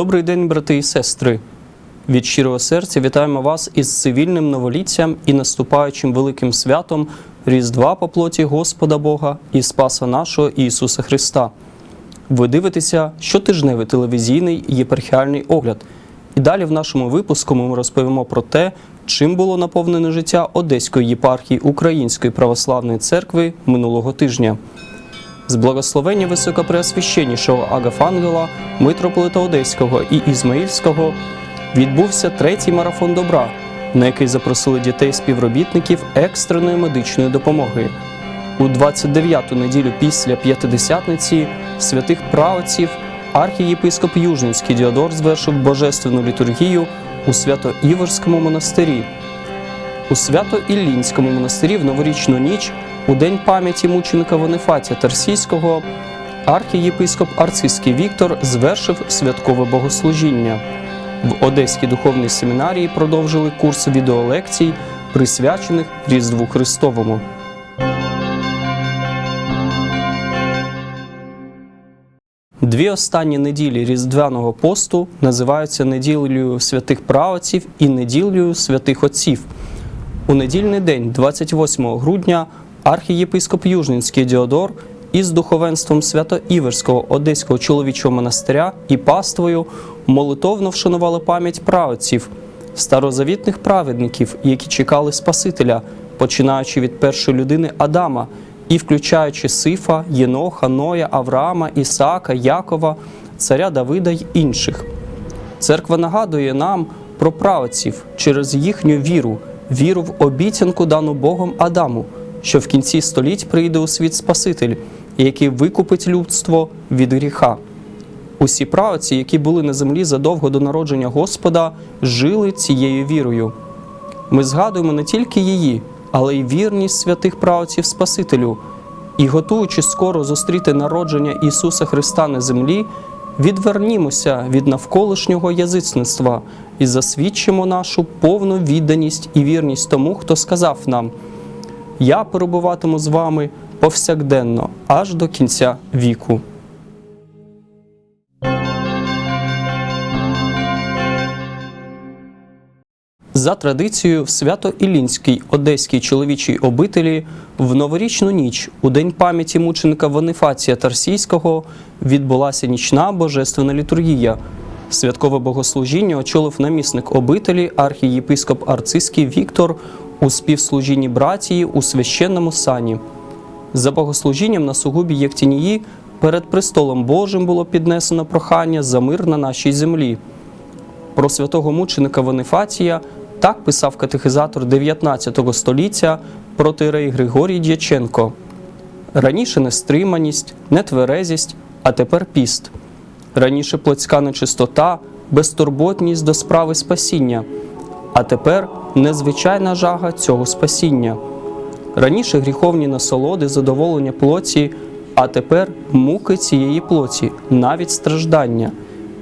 Добрий день, брати і сестри. Від щирого серця вітаємо вас із цивільним новоліттям і наступаючим великим святом Різдва по плоті Господа Бога і Спаса нашого Ісуса Христа. Ви дивитеся щотижневий телевізійний єпархіальний огляд. І далі в нашому випуску ми розповімо про те, чим було наповнене життя Одеської єпархії Української православної церкви минулого тижня. З благословення високопреосвященнішого Агафангела, митрополита Одеського і Ізмаїльського відбувся третій марафон добра, на який запросили дітей співробітників екстреної медичної допомоги. У 29-ту неділю після п'ятидесятниці святих правоців архієпископ Южницький Діодор звершив божественну літургію у Свято-Іверському монастирі. У Свято-Іллінському монастирі в новорічну ніч у день пам'яті мученика Вонифатія Тарсійського архієпископ Арцизький Віктор звершив святкове богослужіння. В Одеській духовній семінарії продовжили курс відеолекцій, присвячених Різдву Христовому. Дві останні неділі Різдвяного посту називаються неділею святих правоців і неділею святих отців. У недільний день, 28 грудня, архієпископ Южненський Діодор із духовенством Свято-Іверського Одеського чоловічого монастиря і паствою молитовно вшанували пам'ять правоців, старозавітних праведників, які чекали Спасителя, починаючи від першої людини Адама і включаючи Сифа, Єноха, Ноя, Авраама, Ісаака, Якова, царя Давида й інших. Церква нагадує нам про правоців через їхню віру, віру в обіцянку дану Богом Адаму, що в кінці століть прийде у світ Спаситель, який викупить людство від гріха. Усі правоці, які були на землі задовго до народження Господа, жили цією вірою. Ми згадуємо не тільки її, але й вірність святих правоців Спасителю, і, готуючи скоро зустріти народження Ісуса Христа на землі, відвернімося від навколишнього язицництва і засвідчимо нашу повну відданість і вірність тому, хто сказав нам: Я перебуватиму з вами повсякденно аж до кінця віку. За традицією, в Свято-Ілінській Одеській чоловічій обителі в новорічну ніч, у день пам'яті мученика Вонифація Тарсійського, відбулася нічна божественна літургія. Святкове богослужіння очолив намісник обителі архієпископ Арцизький Віктор у співслужінні братії у священному сані. За богослужінням на сугубі Єктінії перед престолом Божим було піднесено прохання за мир на нашій землі. Про святого мученика Вонифація так писав катехизатор 19 століття протирей Григорій Дяченко. Раніше нестриманість, нетверезість, а тепер піст. Раніше плотська нечистота, безтурботність до справи спасіння, а тепер незвичайна жага цього спасіння. Раніше гріховні насолоди, задоволення плоті, а тепер муки цієї плоті, навіть страждання.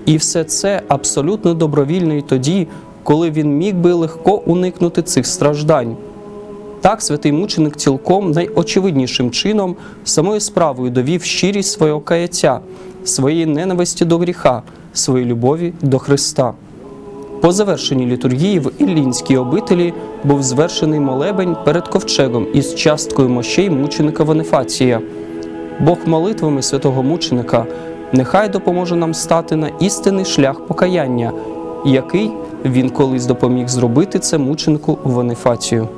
І все це абсолютно добровільно і тоді, коли він міг би легко уникнути цих страждань. Так святий мученик цілком найочевиднішим чином самою справою довів щирість свого каяття, своєї ненависті до гріха, своєї любові до Христа. По завершенні літургії в Іллінській обителі був звершений молебень перед ковчегом із часткою мощей мученика Вонифація. Бог молитвами святого мученика нехай допоможе нам стати на істинний шлях покаяння, який він колись допоміг зробити це мученику Вонифацію.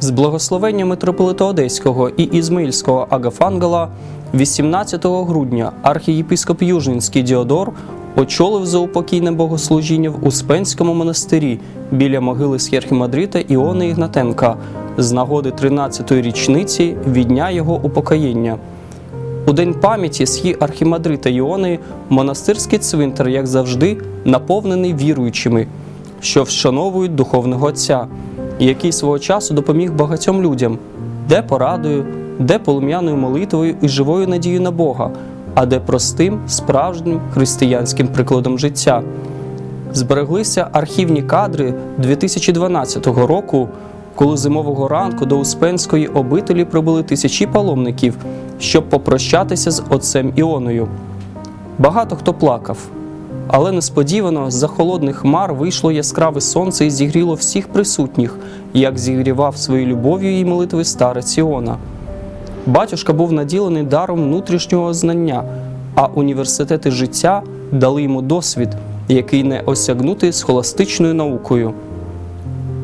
З благословення митрополита Одеського і Ізмаїльського Агафангела 18 грудня архієпископ Южнінський Діодор очолив заупокійне богослужіння в Успенському монастирі біля могили схерхімандрита Іони Ігнатенка з нагоди 13-ї річниці від дня його упокоєння. У день пам'яті схі архімандрита Іони монастирський цвинтар, як завжди, наповнений віруючими, що вшановують духовного отця, який свого часу допоміг багатьом людям, де порадою, де полум'яною молитвою і живою надією на Бога, а де простим, справжнім християнським прикладом життя. Збереглися архівні кадри 2012 року, коли зимового ранку до Успенської обителі прибули тисячі паломників, щоб попрощатися з отцем Іоною. Багато хто плакав, але несподівано з-за холодних хмар вийшло яскраве сонце і зігріло всіх присутніх, як зігрівав своєю любов'ю і молитви старець Іона. Батюшка був наділений даром внутрішнього знання, а університети життя дали йому досвід, який не осягнути схоластичною наукою.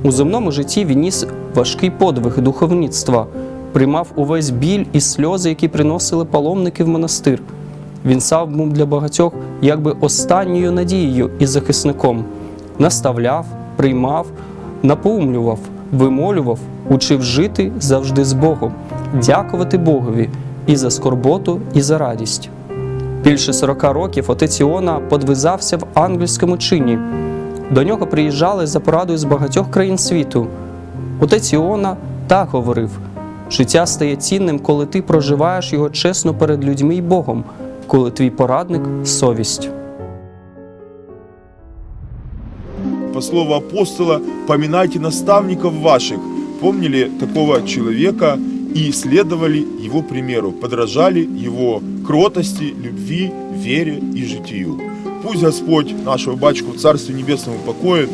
У земному житті він ніс важкий подвиг духовництва, приймав увесь біль і сльози, які приносили паломники в монастир. Він сам був для багатьох якби останньою надією і захисником. Наставляв, приймав, напоумлював, вимолював, учив жити завжди з Богом, дякувати Богові і за скорботу, і за радість. Більше 40 років отець Іона подвизався в ангельському чині. До нього приїжджали за порадою з багатьох країн світу. Отець Іона так говорив: життя стає цінним, коли ти проживаєш його чесно перед людьми і Богом, коли твій порадник совість. по слову апостола, поминайте наставников ваших. Помнили такого человека и следовали его примеру, подражали его кротости, любви, вере и житию. Пусть Господь нашего батюшку в Царстве Небесном упокоит,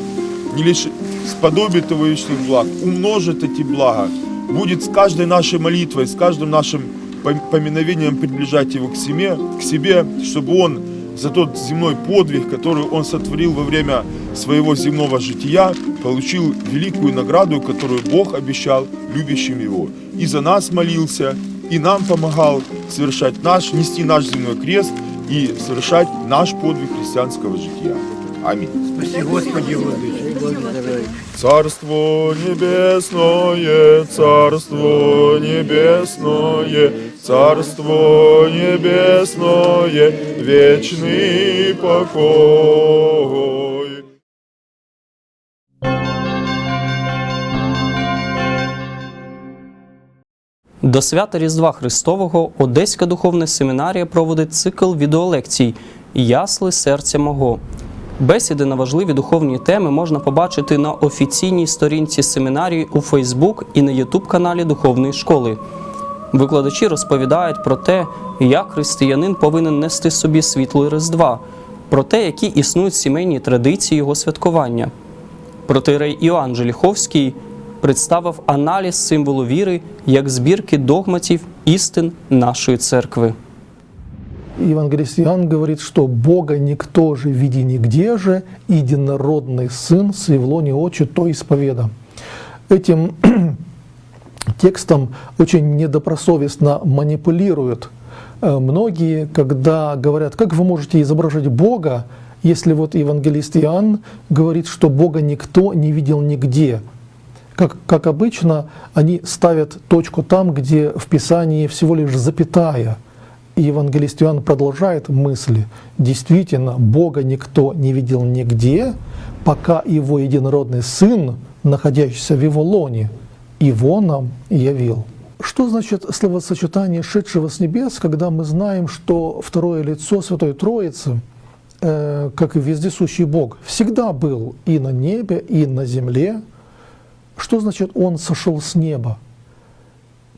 не лишь сподобит его вечных благ, умножит эти блага, будет с каждой нашей молитвой, с каждым нашим пом- поминовением приближать его к себе, к себе, чтобы он за тот земной подвиг, который он сотворил во время своего земного жития, получил великую награду, которую Бог обещал любящим его. И за нас молился, и нам помогал совершать наш, нести наш земной крест и совершать наш подвиг христианского жития. Аминь. Спаси Господи, благодарю. Царство небесное, царство небесное, царство небесное, вечный покой. До свята Різдва Христового Одеська духовна семінарія проводить цикл відеолекцій Ясли серця мого. Бесіди на важливі духовні теми можна побачити на офіційній сторінці семінарії у Фейсбук і на Ютуб каналі Духовної школи. Викладачі розповідають про те, як християнин повинен нести собі світло Різдва, про те, які існують сімейні традиції його святкування. Протирей Іоанн Желіховський представив аналіз символу віри як збірки догматів істин нашої церкви. Евангелист Иоанн говорит, что Бога никто же види нигде же, единородный Сын с Евлони очи, то исповеда. Этим текстом очень недобросовестно манипулируют э, многие, когда говорят, как вы можете изображать Бога, если вот евангелист Иоанн говорит, что Бога никто не видел нигде. Как, как обычно, они ставят точку там, где в Писании всего лишь запятая. И евангелист Иоанн продолжает мысли. Действительно, Бога никто не видел нигде, пока Его единородный Сын, находящийся в Его лоне, Его нам явил. Что значит словосочетание «шедшего с небес», когда мы знаем, что второе лицо Святой Троицы, э, как и вездесущий Бог, всегда был и на небе, и на земле? Что значит «Он сошел с неба»?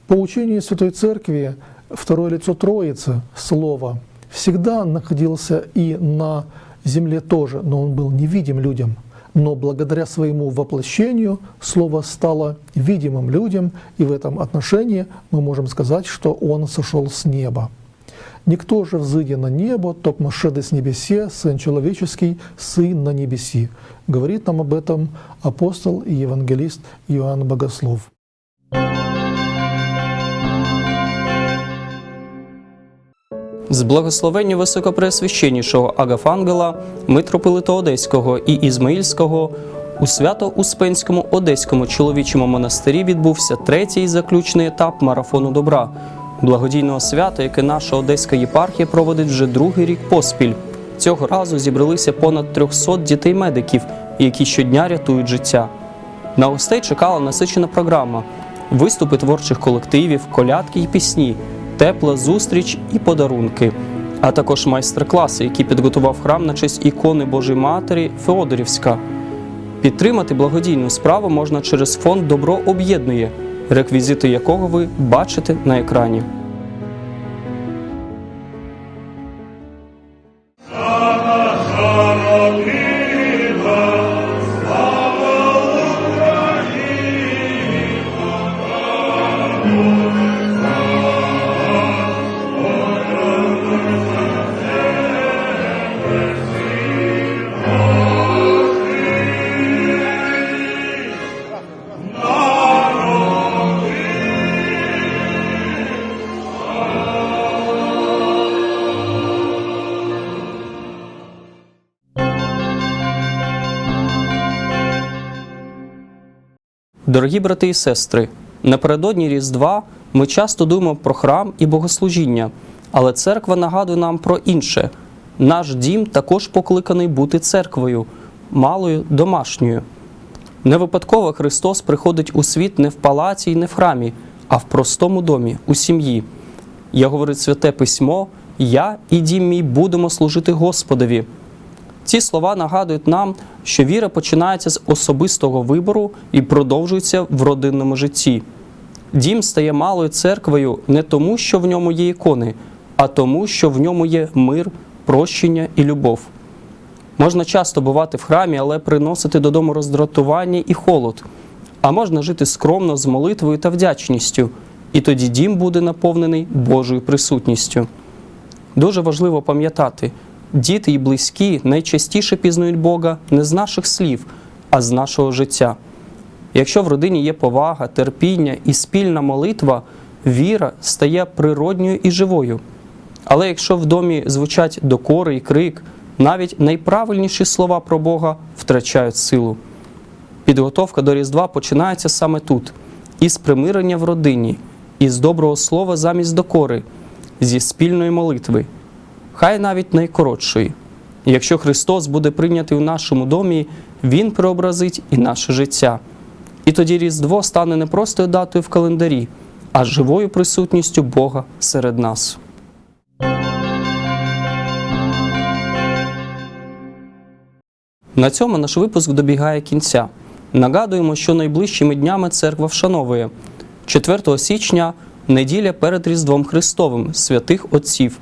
По учению Святой Церкви второе лицо Троицы, Слово, всегда находился и на земле тоже, но он был невидим людям. Но благодаря своему воплощению Слово стало видимым людям, и в этом отношении мы можем сказать, что Он сошел с неба. Никто же взыдя на небо, токмо шеды с небесе, Сын человеческий, Сын на небеси. Говорит нам об этом апостол и евангелист Иоанн Богослов. З благословення високопреосвященнішого Агафангела, митрополита Одеського і Ізмаїльського у свято-успенському Одеському чоловічому монастирі відбувся третій заключний етап марафону добра, благодійного свята, яке наша Одеська єпархія проводить вже другий рік поспіль. Цього разу зібралися понад 300 дітей-медиків, які щодня рятують життя. На гостей чекала насичена програма, виступи творчих колективів, колядки й пісні, тепла зустріч і подарунки, а також майстер-класи, які підготував храм на честь ікони Божої Матері Феодорівська. Підтримати благодійну справу можна через фонд Добро об'єднує, реквізити якого ви бачите на екрані. Дорогі брати і сестри, напередодні Різдва ми часто думаємо про храм і богослужіння, але церква нагадує нам про інше. Наш дім також покликаний бути церквою, малою домашньою. Не випадково Христос приходить у світ не в палаці і не в храмі, а в простому домі, у сім'ї. Я говорить святе письмо: Я і дім мій будемо служити Господові. Ці слова нагадують нам, що віра починається з особистого вибору і продовжується в родинному житті. Дім стає малою церквою не тому, що в ньому є ікони, а тому, що в ньому є мир, прощення і любов. Можна часто бувати в храмі, але приносити додому роздратування і холод. А можна жити скромно з молитвою та вдячністю, і тоді дім буде наповнений Божою присутністю. Дуже важливо пам'ятати, діти і близькі найчастіше пізнають Бога не з наших слів, а з нашого життя. Якщо в родині є повага, терпіння і спільна молитва, віра стає природньою і живою. Але якщо в домі звучать докори і крик, навіть найправильніші слова про Бога втрачають силу. Підготовка до Різдва починається саме тут, із примирення в родині, із доброго слова замість докори, зі спільної молитви, хай навіть найкоротшої. Якщо Христос буде прийнятий у нашому домі, Він преобразить і наше життя. І тоді Різдво стане не просто датою в календарі, а живою присутністю Бога серед нас. На цьому наш випуск добігає кінця. Нагадуємо, що найближчими днями церква вшановує 4 січня неділя перед Різдвом Христовим святих Отців.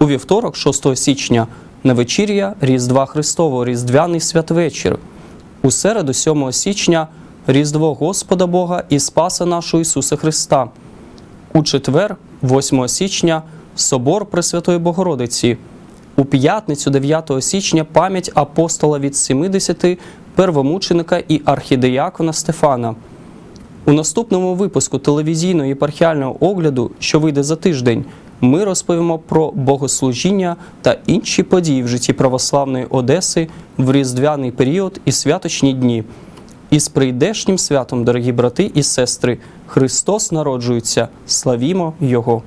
У вівторок, 6 січня, на вечір'я Різдва Христового, Різдвяний святвечір. У середу, 7 січня, Різдво Господа Бога і Спаса нашого Ісуса Христа. У четвер, 8 січня, Собор Пресвятої Богородиці. У п'ятницю, 9 січня, пам'ять апостола від 70 первомученика і архідеякона Стефана. У наступному випуску телевізійного єпархіального огляду, що вийде за тиждень, ми розповімо про богослужіння та інші події в житті православної Одеси в різдвяний період і святочні дні. І з прийдешнім святом, дорогі брати і сестри, Христос народжується, славімо Його!